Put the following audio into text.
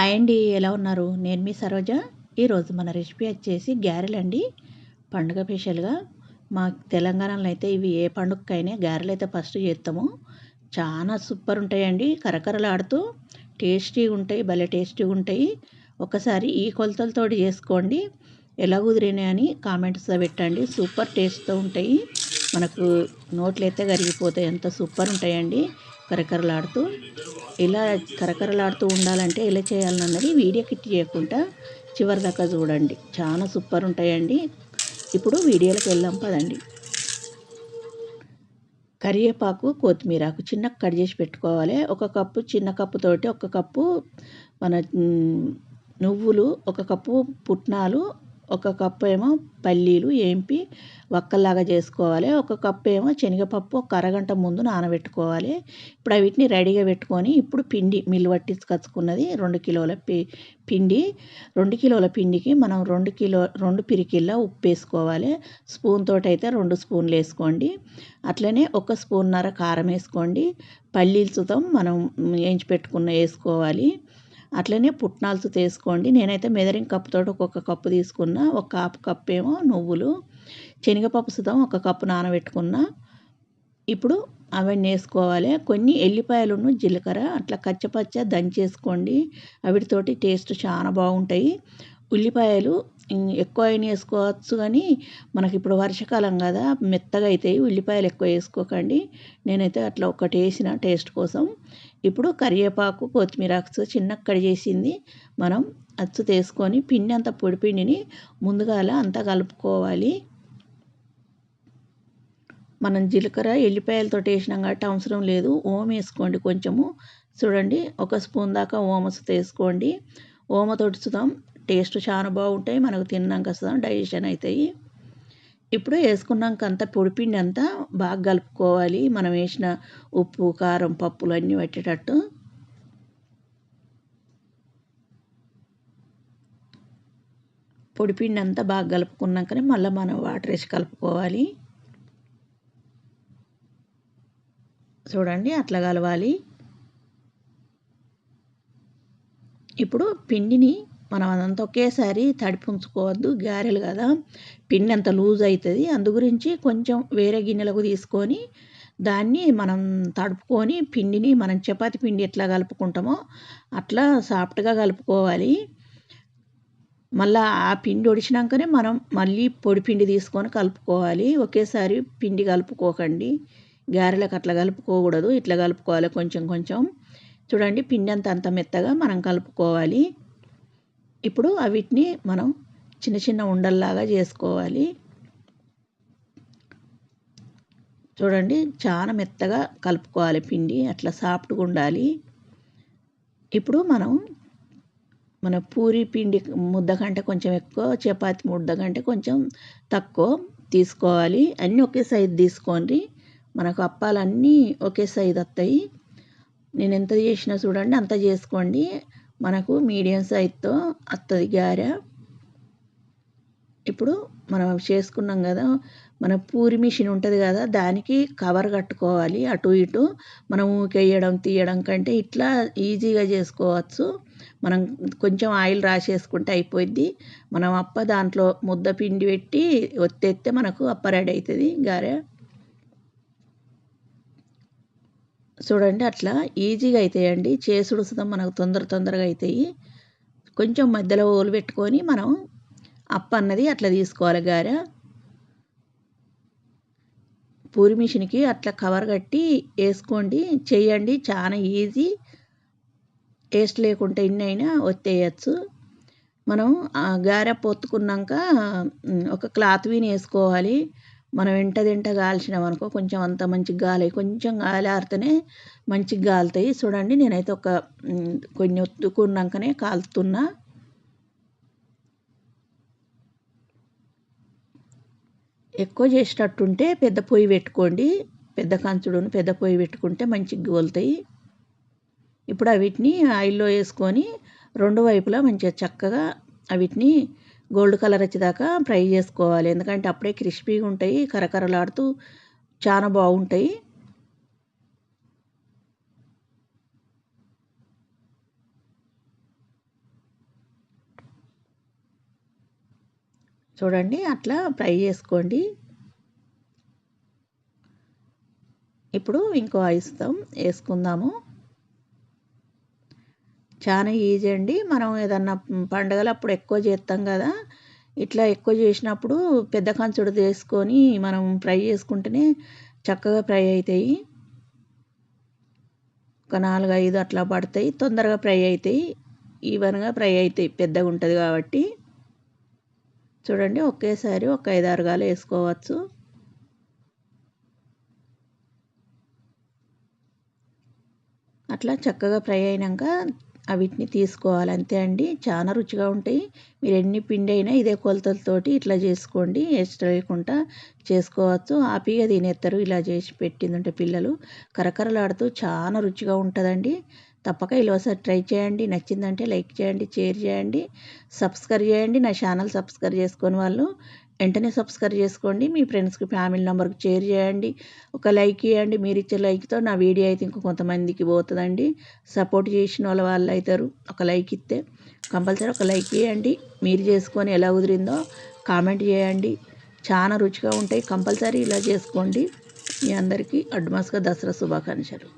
Hi అండి ఎలా ఉన్నారు? నేను మీ సరోజ. ఈరోజు మన రెసిపీ వచ్చేసి గ్యారెలండి పండుగ స్పెషల్గా. మా తెలంగాణలో అయితే ఇవి ఏ పండుగకైనా గారెలు అయితే ఫస్ట్ చేస్తాము. చాలా సూపర్ ఉంటాయండి. కరకరలాడుతూ టేస్టీగా ఉంటాయి భలే టేస్టీగా ఉంటాయి. ఒకసారి ఈ కొలతలతో చేసుకోండి. ఎలా కుదిరినాయని కామెంట్స్లో పెట్టండి. సూపర్ టేస్ట్తో ఉంటాయి. మనకు నోట్లు అయితే కరిగిపోతాయి. ఎంత సూపర్ ఉంటాయండి. కరకరలాడుతూ. ఎలా కరకరలాడుతూ ఉండాలంటే ఎలా చేయాలన్నది వీడియో కిట్ చేయకుండా చివరి దాకా చూడండి. చాలా సూపర్ ఉంటాయండి. ఇప్పుడు వీడియోలకు వెళ్దాం పదండి. కరివేపాకు కొత్తిమీరాకు చిన్న కట్ చేసి పెట్టుకోవాలి. ఒక కప్పు చిన్న కప్పుతోటి ఒక కప్పు మన నువ్వులు ఒక కప్పు పుట్నాలు ఒక కప్పు ఏమో పల్లీలు ఏంపి వక్కల్లాగా చేసుకోవాలి. ఒక కప్పు ఏమో శనగపప్పు ఒక అరగంట ముందు నానబెట్టుకోవాలి. ఇప్పుడు వీటిని రెడీగా పెట్టుకొని ఇప్పుడు పిండి మిల్లు పట్టించుకొచ్చుకున్నది రెండు కిలోల పి పిండి. రెండు కిలోల పిండికి మనం రెండు కిలో రెండు పిరికిళ్ళ ఉప్పు వేసుకోవాలి. స్పూన్ తోటి అయితే రెండు స్పూన్లు వేసుకోండి. అట్లనే ఒక స్పూన్నర కారం వేసుకోండి. పల్లీలు సుతం మనం వేయించి పెట్టుకున్న వేసుకోవాలి. అట్లనే పుట్నాలతో తీసుకోండి. నేనైతే మెదరింగ్ కప్పుతో ఒక్కొక్క కప్పు తీసుకున్న. ఒక కాపు కప్పు ఏమో నువ్వులు శనగపప్పు సుతం ఒక కప్పు నానబెట్టుకున్న. ఇప్పుడు అవన్నీ వేసుకోవాలి. కొన్ని ఎల్లిపాయలను జీలకర్ర అట్లా కచ్చపచ్చ దంచేసుకోండి. అవిటితోటి టేస్ట్ చాలా బాగుంటాయి. ఉల్లిపాయలు ఎక్కువ అయినా వేసుకోవచ్చు కానీ మనకి ఇప్పుడు వర్షాకాలం కదా మెత్తగా అవుతాయి ఉల్లిపాయలు ఎక్కువ వేసుకోకండి. నేనైతే అట్లా ఒకటి వేసిన టేస్ట్ కోసం. ఇప్పుడు కరివేపాకు కొత్తిమీర అచ్చు చిన్న కడి చేసింది. మనం అచ్చు తీసుకొని పిండి అంత పొడి పిండిని ముందుగాల అంతా కలుపుకోవాలి. మనం జీలకర్ర ఎల్లిపాయలతో వేసినాం కాబట్టి అవసరం లేదు. ఓమ వేసుకోండి కొంచెము. చూడండి ఒక స్పూన్ దాకా ఓమస్ తీసుకోండి ఓమ తొడుచుదాం టేస్ట్ చాలా బాగుంటాయి. మనకు తిన్నాక చూద్దాం. డైజెషన్ అవుతాయి. ఇప్పుడు వేసుకున్నాక అంతా పొడిపిండి అంతా బాగా కలుపుకోవాలి. మనం వేసిన ఉప్పు కారం పప్పులు అన్నీ పెట్టేటట్టు. పొడిపిండి అంతా బాగా కలుపుకున్నాకనే మళ్ళీ మనం వాటర్ వేసి కలుపుకోవాలి. చూడండి అట్లా కలవాలి. ఇప్పుడు పిండిని మనం అదంతా ఒకేసారి తడిపి ఉంచుకోవద్దు గారెలు కదా. పిండి అంత లూజ్ అవుతుంది అందు గురించి కొంచెం వేరే గిన్నెలకు తీసుకొని దాన్ని మనం తడుపుకొని పిండిని మనం చపాతి పిండి ఎట్లా కలుపుకుంటామో అట్లా సాఫ్ట్గా కలుపుకోవాలి. మళ్ళీ ఆ పిండి ఒడిచినాకనే మనం మళ్ళీ పొడి పిండి తీసుకొని కలుపుకోవాలి. ఒకేసారి పిండి కలుపుకోకండి. గారెలకు అట్లా కలుపుకోకూడదు. ఇట్లా కలుపుకోవాలి కొంచెం కొంచెం. చూడండి పిండి అంత అంత మెత్తగా మనం కలుపుకోవాలి. ఇప్పుడు వీటిని మనం చిన్న చిన్న ఉండల్లాగా చేసుకోవాలి. చూడండి చాలా మెత్తగా కలుపుకోవాలి పిండి అట్లా సాఫ్ట్గా ఉండాలి. ఇప్పుడు మనం మన పూరి పిండి ముద్ద కంటే కొంచెం ఎక్కువ చపాతి ముద్ద కంటే కొంచెం తక్కువ తీసుకోవాలి. అన్నీ ఒకే సైజు తీసుకోండి. మనకు అప్పాలన్నీ ఒకే సైజు వస్తాయి నేను ఎంత చేసినా చూడండి అంత చేసుకోండి. మనకు మీడియం సైజ్తో వస్తుంది గారె ఇప్పుడు మనం చేసుకున్నాం కదా మన పూరి మిషన్ ఉంటుంది కదా దానికి కవర్ కట్టుకోవాలి అటు ఇటు. మనం ఊకేయడం తీయడం కంటే ఇట్లా ఈజీగా చేసుకోవచ్చు. మనం కొంచెం ఆయిల్ రాసేసుకుంటే అయిపోద్ది మనం అప్ప దాంట్లో ముద్ద పిండి పెట్టి ఒత్తెత్తే మనకు అప్ప రెడీ అవుతుంది గారె చూడండి అట్లా ఈజీగా అవుతాయండి చేసుడు సుతం మనకు తొందర తొందరగా అవుతాయి కొంచెం మధ్యలో ఓలు పెట్టుకొని మనం అప్ప అన్నది అట్లా తీసుకోవాలి గారె. పూరి మిషన్కి అట్లా కవర్ కట్టి వేసుకోండి. చేయండి. చాలా ఈజీ. టేస్ట్ లేకుంటే ఎన్ని అయినా వచ్చేయచ్చు. మనం గారె పొత్తుకున్నాక ఒక క్లాత్ వీని వేసుకోవాలి. మనం వెంట తింట అనుకో కొంచెం అంత మంచి గాలి కొంచెం గాలి ఆరితేనే మంచిగా గాలుతాయి. చూడండి నేనైతే ఒక కొన్ని ఒత్తుకున్నాకనే కాలుతున్నా. ఎక్కువ చేసేటట్టుంటే పెద్ద పొయ్యి పెట్టుకోండి. పెద్ద కంచుడును పెద్ద పొయ్యి పెట్టుకుంటే మంచిగా గోలుతాయి. ఇప్పుడు వీటిని ఆయిల్లో వేసుకొని రెండు వైపులా మంచిగా చక్కగా వీటిని గోల్డ్ కలర్ వచ్చేదాకా ఫ్రై చేసుకోవాలి. ఎందుకంటే అప్పుడే క్రిస్పీగా ఉంటాయి కరకరలాడుతూ చాలా బాగుంటాయి. చూడండి అట్లా ఫ్రై చేసుకోండి. ఇప్పుడు ఇంకో ఐస్తాం వేసుకుందాము. చాలా ఈజీ అండి. మనం ఏదన్నా పండగలు అప్పుడు ఎక్కువ చేస్తాం కదా ఇట్లా ఎక్కువ చేసినప్పుడు పెద్ద కంచుడు తీసుకొని మనం ఫ్రై చేసుకుంటేనే చక్కగా ఫ్రై అవుతాయి ఒక నాలుగు ఐదు అట్లా పడతాయి. తొందరగా ఫ్రై అవుతాయి ఈవెన్గా ఫ్రై అవుతాయి పెద్దగా ఉంటుంది కాబట్టి. చూడండి ఒకేసారి ఒక ఐదు అరగాలు వేసుకోవచ్చు. అట్లా చక్కగా ఫ్రై అయినాక వీటిని తీసుకోవాలి. అంతే అండి. చాలా రుచిగా ఉంటాయి. మీరు ఎన్ని పిండి అయినా ఇదే కొలతలతోటి ఇట్లా చేసుకోండి. ఎక్స్ట్రా లేకుండా చేసుకోవచ్చు. హ్యాపీగా తినేస్తారు. ఇలా చేసి పెట్టిందంటే పిల్లలు. కరకరలాడుతూ చాలా రుచిగా ఉంటుందండి. తప్పక ఇలా ఒకసారి ట్రై చేయండి. నచ్చిందంటే లైక్ చేయండి షేర్ చేయండి సబ్స్క్రైబ్ చేయండి. నా ఛానల్ సబ్స్క్రైబ్ చేసుకొని వాళ్ళు వెంటనే సబ్స్క్రైబ్ చేసుకోండి. మీ ఫ్రెండ్స్కి ఫ్యామిలీ నెంబర్కి షేర్ చేయండి. ఒక లైక్ ఇవ్వండి మీరు ఇచ్చే లైక్తో నా వీడియో అయితే ఇంకో కొంతమందికి పోతుందండి. సపోర్ట్ చేసిన వాళ్ళ వాళ్ళు అవుతారు ఒక లైక్ ఇస్తే కంపల్సరీ ఒక లైక్ ఇవ్వండి మీరు చేసుకొని ఎలా కుదిరిందో కామెంట్ చేయండి. చాలా రుచిగా ఉంటాయి. కంపల్సరీ ఇలా చేసుకోండి. మీ అందరికీ అడ్వాన్స్గా దసరా శుభాకాంక్షలు.